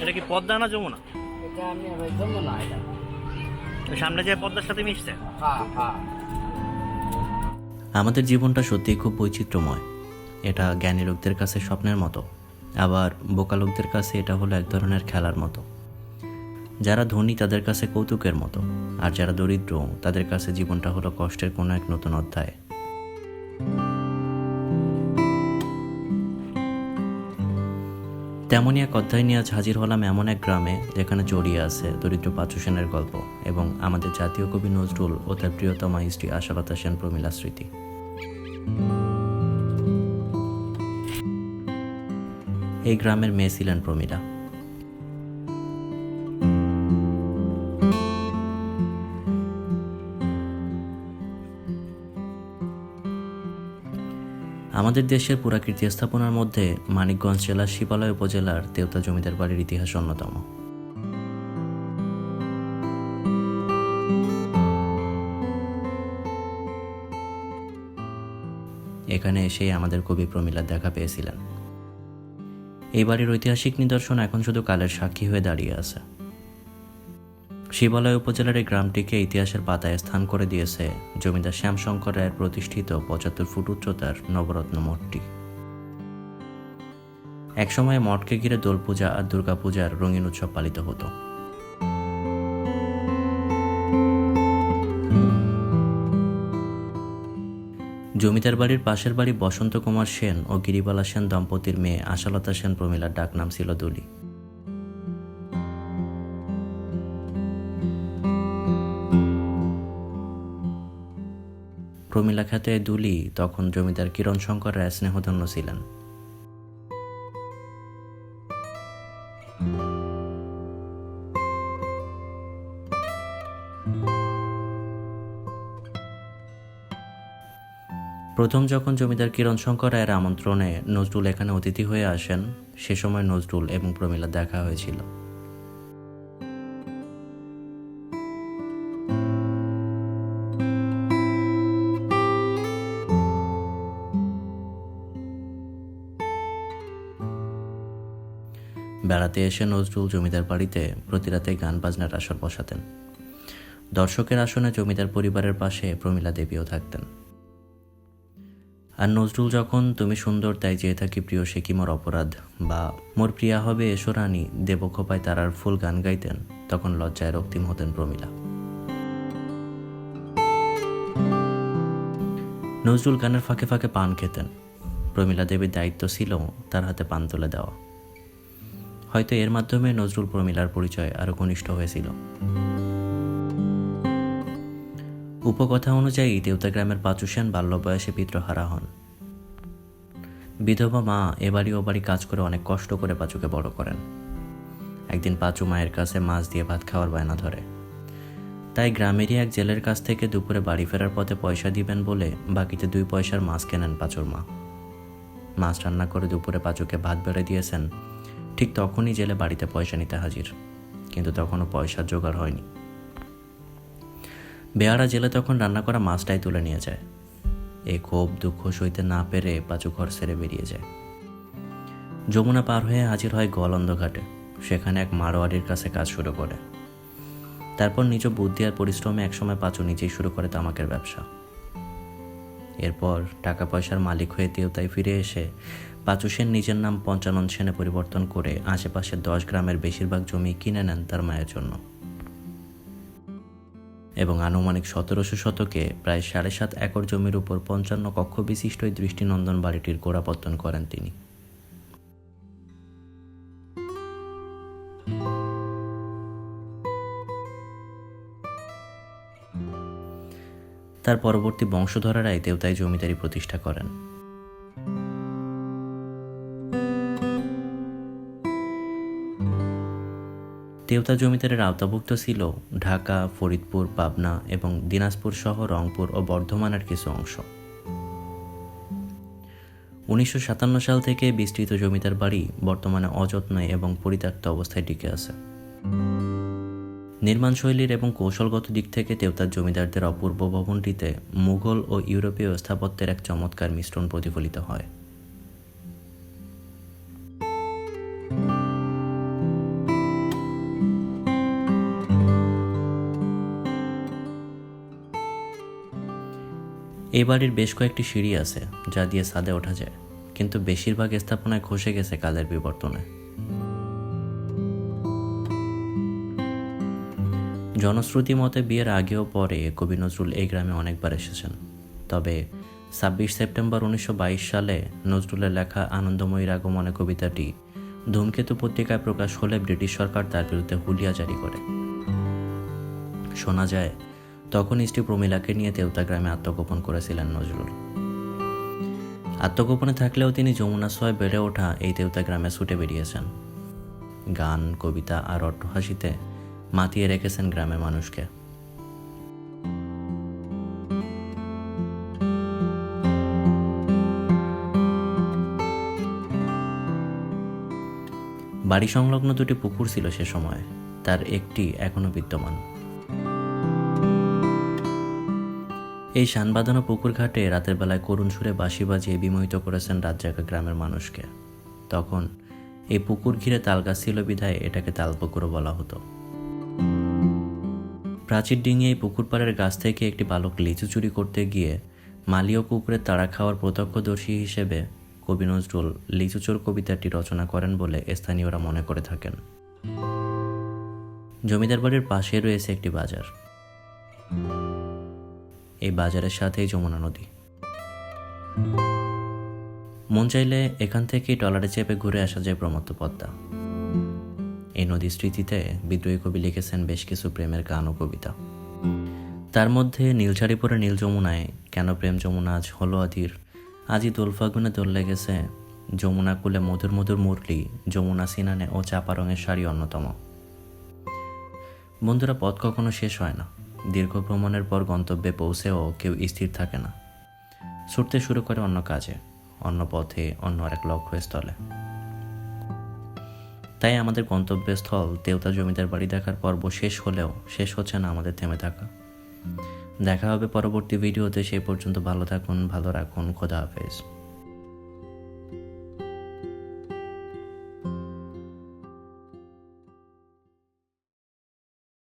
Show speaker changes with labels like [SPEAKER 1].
[SPEAKER 1] এটা কি পদ্মা না যমুনা?
[SPEAKER 2] এটা আমি ওই এটা।
[SPEAKER 1] সামনে যে পদ্মার সাথে মিশছে?
[SPEAKER 2] হ্যাঁ হ্যাঁ।
[SPEAKER 3] আমাদের জীবনটা সত্যিই খুব বৈচিত্র্যময়। এটা জ্ঞানী লোকদের কাছে স্বপ্নের মতো আবার বোকা লোকদের কাছে এটা হলো এক ধরনের খেলার মতো। যারা ধনী তাদের কাছে কৌতুকের মতো আর যারা দরিদ্র তাদের কাছে জীবনটা হলো কষ্টের কোনো এক নতুন অধ্যায়। তেমনই এক অধ্যায় নিয়ে আজ হাজির হলাম এমন এক গ্রামে, যেখানে জড়িয়ে আছে দরিদ্র পাঁচু সেনের গল্প এবং আমাদের জাতীয় কবি নজরুল ও তার প্রিয়তমা স্ত্রী আশালতা সেন প্রমীলা স্মৃতি। এই গ্রামের মেয়ে ছিলেন প্রমীলা। আমাদের দেশের পুরাকীর্তি স্থাপনার মধ্যে মানিকগঞ্জ জেলার শিবালয় উপজেলার দেওতা জমিদার বাড়ির ইতিহাস অন্যতম। এখানে এসেই আমাদের কবি প্রমীলা দেখা পেয়েছিলেন। এই বাড়ির ঐতিহাসিক নিদর্শন এখন শুধু কালের সাক্ষী হয়ে দাঁড়িয়ে আছে। শিবালয় উপজেলার এই গ্রামটিকে ইতিহাসের পাতায় স্থান করে দিয়েছে জমিদার শ্যামশঙ্কর রায়ের প্রতিষ্ঠিত পঁচাত্তর ফুট উচ্চতার নবরত্ন মঠটি। একসময় মঠকে ঘিরে দোল পূজা আর দুর্গাপূজার রঙিন উৎসব পালিত হতো। জমিদার বাড়ির পাশের বাড়ি বসন্ত কুমার সেন ও গিরিবালা সেন দম্পতির মেয়ে আশালতা সেন প্রমীলার ডাকনাম ছিল দুলি। প্রমীলা খ্যাতে দুলি, তখন জমিদার কিরণ শঙ্কর রায় স্নেহধন্য ছিলেন। প্রথম যখন জমিদার কিরণ শঙ্কর রায়ের আমন্ত্রণে নজরুল এখানে অতিথি হয়ে আসেন, সে সময় নজরুল এবং প্রমীলা দেখা হয়েছিল। বেড়াতে এসে নজরুল জমিদার বাড়িতে প্রতি রাতে গান বাজনার আসর বসাতেন। দর্শকের আসনে জমিদার পরিবারের পাশে প্রমীলা দেবীও থাকতেন। আর নজরুল যখন, তুমি সুন্দর, তাই চেয়ে থাকি প্রিয়, সে কি মোর অপরাধ? বা, মোর প্রিয়া হবে এসো রানী দেবখোপায় তারার ফুল গান গাইতেন, তখন লজ্জায় রক্তিম হতেন প্রমীলা। নজরুল গানের ফাঁকে ফাঁকে পান খেতেন। প্রমীলা দেবীর দায়িত্ব ছিল তার হাতে পান তুলে দেওয়া। হয়তো এর মাধ্যমে নজরুল প্রমিলার পরিচয় আরও ঘনিষ্ঠ হয়েছিল। উপকথা অনুযায়ী দেউতা গ্রামের পাঁচু সেন বাল্য বয়সে পিত্রহারা হন। বিধবা মা এ বাড়ি ও বাড়ি কাজ করে অনেক কষ্ট করে পাঁচুকে বড় করেন। একদিন পাঁচু মায়ের কাছে মাছ দিয়ে ভাত খাওয়ার বায়না ধরে। তাই গ্রামেরই এক জেলের কাছ থেকে দুপুরে বাড়ি ফেরার পথে পয়সা দিবেন বলে বাকিতে দুই পয়সার মাছ কেনেন পাঁচুর মা। মাছ রান্না করে দুপুরে পাঁচুকে ভাত বেড়ে দিয়েছেন ঠিক তখনই জেলে বাড়িতে পয়সা নিতে হাজির, কিন্তু তখনও পয়সার জোগাড় হয়নি। বেয়ারা জেলে তখন রান্না করা মাছটাই তুলে নিয়ে যায়। এই ক্ষোভ দুঃখ সইতে না পেরে পাঁচু ঘর সেরে বেরিয়ে যায়। যমুনা পার হয়ে হাজির হয় গলন্দ ঘাটে সেখানে এক মারোয়ারির কাছে কাজ শুরু করে। তারপর নিজ বুদ্ধি আর পরিশ্রমে একসময় পাঁচু নিজেই শুরু করে তামাকের ব্যবসা। এরপর টাকা পয়সার মালিক হয়ে দেওতায় ফিরে এসে পাঁচু সেন নিজের নাম পঞ্চানন সেনে পরিবর্তন করে আশেপাশের দশ গ্রামের বেশিরভাগ জমি কিনে নেন তার মায়ের জন্য। এবং আনুমানিক সতেরোশো শতকে প্রায় সাড়ে সাত একর জমির উপর পঞ্চান্ন কক্ষ বিশিষ্ট এই দৃষ্টিনন্দন বাড়িটির গোড়াপত্তন করেন তিনি। তার পরবর্তী বংশধরেরাই দেওতায় জমিদারি প্রতিষ্ঠা করেন। দেওতা জমিদারের আওতাভুক্ত ছিল ঢাকা, ফরিদপুর, পাবনা এবং দিনাজপুর সহ রংপুর ও বর্ধমানের কিছু অংশ। উনিশশো সাতান্ন সাল থেকে বিস্তৃত জমিদার বাড়ি বর্তমানে অযত্নে এবং পরিত্যক্ত অবস্থায় টিকে আছে। নির্মাণশৈলীর এবং কৌশলগত দিক থেকে দেওতার জমিদারদের অপূর্ব ভবনটিতে মুঘল ও ইউরোপীয় স্থাপত্যের এক চমৎকার মিশ্রণ প্রতিফলিত হয়। এই বাড়ির বেশ কয়েকটি সিঁড়ি আছে, যা দিয়ে ছাদে ওঠা যায়। কিন্তু বেশিরভাগ স্থাপনায় খসে গেছে কালের বিবর্তনে। জনশ্রুতি মতে বিয়ের আগেও পরে কবি নজরুল এই গ্রামে অনেকবার এসেছেন। তবে ছাব্বিশ সেপ্টেম্বর উনিশশো বাইশ সালে নজরুলের লেখা আনন্দময়ীর আগমনে কবিতাটি ধূমকেতু পত্রিকায় প্রকাশ হলে ব্রিটিশ সরকার তার বিরুদ্ধে হুলিয়া জারি করে। শোনা যায় তখন স্ত্রী প্রমিলাকে নিয়ে তেওতা গ্রামে আত্মগোপন করেছিলেন নজরুল। আত্মগোপনে থাকলেও তিনি যমুনা সোয় বেড়ে ওঠা এই তেওতা গ্রামে ছুটে বেরিয়েছেন। গান, কবিতা আর অট্টহাসিতে মাতিয়ে রেখেছেন গ্রামের মানুষকে। বাড়ি সংলগ্ন দুটি পুকুর ছিল সে সময়। তার একটি এখনও বিদ্যমান। এই শান বাঁধানো পুকুর ঘাটে রাতের বেলায় করুণ সুরে বাঁশি বাজিয়ে বিমোহিত করেছেন রাতজাগা গ্রামের মানুষকে। তখন এই পুকুর ঘিরে তালগাছ ছিল বিধায় এটাকে তালপুকুরও বলা হতো। প্রাচীর ডিঙিয়ে এই পুকুর পাড়ের গাছ থেকে একটি বালক লিচু চুরি করতে গিয়ে মালীয় কুকুরে তাড়া খাওয়ার প্রত্যক্ষদর্শী হিসেবে কবি নজরুল লিচুচোর কবিতাটি রচনা করেন বলে স্থানীয়রা মনে করে থাকেন। জমিদার বাড়ির পাশে রয়েছে একটি বাজার। এই বাজারের সাথেই যমুনা নদী। মন চাইলে এখান থেকে ট্রলারে চেপে ঘুরে আসা যায় প্রমত্ত পদ্মা। এই নদীর স্মৃতিতে বিদ্রোহী কবি লিখেছেন বেশ কিছু প্রেমের গান ও কবিতা। তার মধ্যে নীলছাড়ি পরে নীল যমুনায় কেন প্রেম যমুনা আজ হলো আদির আজই দোল ফাগুনে দোল লেগেছে, যমুনা কুলে মধুর মধুর মুরলি, যমুনা সিনানে ও চাপা রঙের শাড়ি অন্যতম। বন্ধুরা, পথ কখনো শেষ হয় না। দীর্ঘ ভ্রমণের পর গন্তব্যে পৌঁছেও কেউ স্থির থাকে না। ছুটতে শুরু করে অন্য কাজে, অন্য পথে, অন্য আরেক লক্ষ্যস্থলে। তাই আমাদের গন্তব্যস্থল দেওতা জমিদার বাড়ি দেখার পর্ব শেষ হলেও শেষ হচ্ছে না আমাদের থেমে থাকা। দেখা হবে পরবর্তী ভিডিওতে, সেই পর্যন্ত ভালো থাকুন, ভালো রাখুন, খোদা হাফেজ।